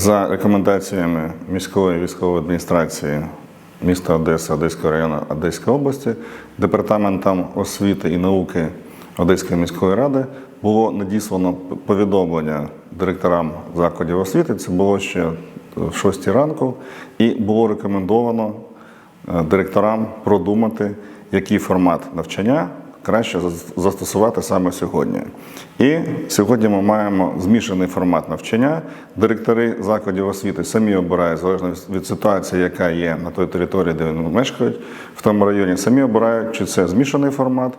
За рекомендаціями міської військової адміністрації міста Одеса, Одеського району Одеської області, департаментом освіти і науки Одеської міської ради було надіслано повідомлення директорам закладів освіти. Це було ще в 6 ранку, і було рекомендовано е, директорам продумати, який формат навчання краще застосувати саме сьогодні. І сьогодні ми маємо змішаний формат навчання. Директори закладів освіти самі обирають, залежно від ситуації, яка є на той території, де вони мешкають, в тому районі, самі обирають, чи це змішаний формат,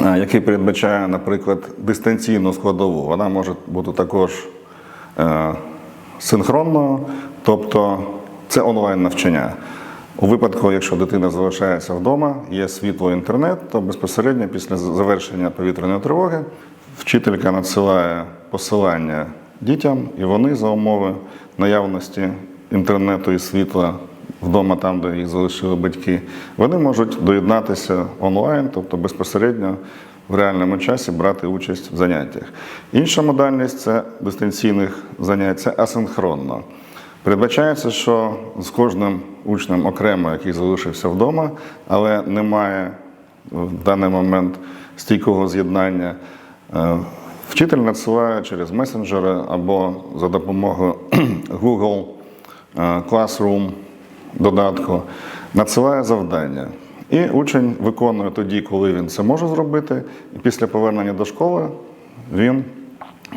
який передбачає, наприклад, дистанційну складову. Вона може бути також е, синхронною, тобто це онлайн навчання. У випадку, якщо дитина залишається вдома, є світло інтернет, то безпосередньо після завершення повітряної тривоги вчителька надсилає посилання дітям, і вони за умови наявності інтернету і світла вдома, там, де їх залишили батьки, вони можуть доєднатися онлайн, тобто безпосередньо в реальному часі брати участь в заняттях. Інша модальність це дистанційних занять, це асинхронно. Передбачається, що з кожним учнем окремо, який залишився вдома, але не має в даний момент стійкого з'єднання, е, вчитель надсилає через месенджери або за допомогою Google е, Classroom додатку, надсилає завдання. І учень виконує тоді, коли він це може зробити, і після повернення до школи він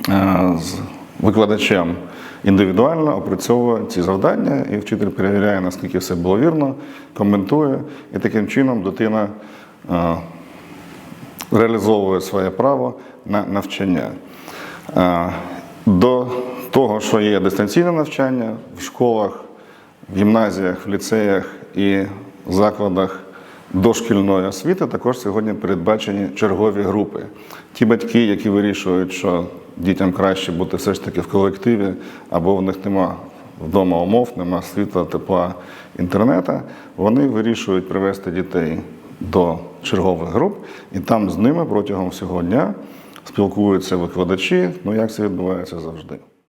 е, з викладачем індивідуально опрацьовує ці завдання, і вчитель перевіряє, наскільки все було вірно, коментує, і таким чином дитина е, реалізовує своє право на навчання. Е, До того, що є дистанційне навчання в школах, в гімназіях, в ліцеях і закладах дошкільної освіти, також сьогодні передбачені чергові групи. Ті батьки, які вирішують, що дітям краще бути все ж таки в колективі, або в них нема вдома умов, нема світла, тепла, інтернету, вони вирішують привести дітей до чергових груп, і там з ними протягом всього дня спілкуються викладачі, ну як це відбувається завжди.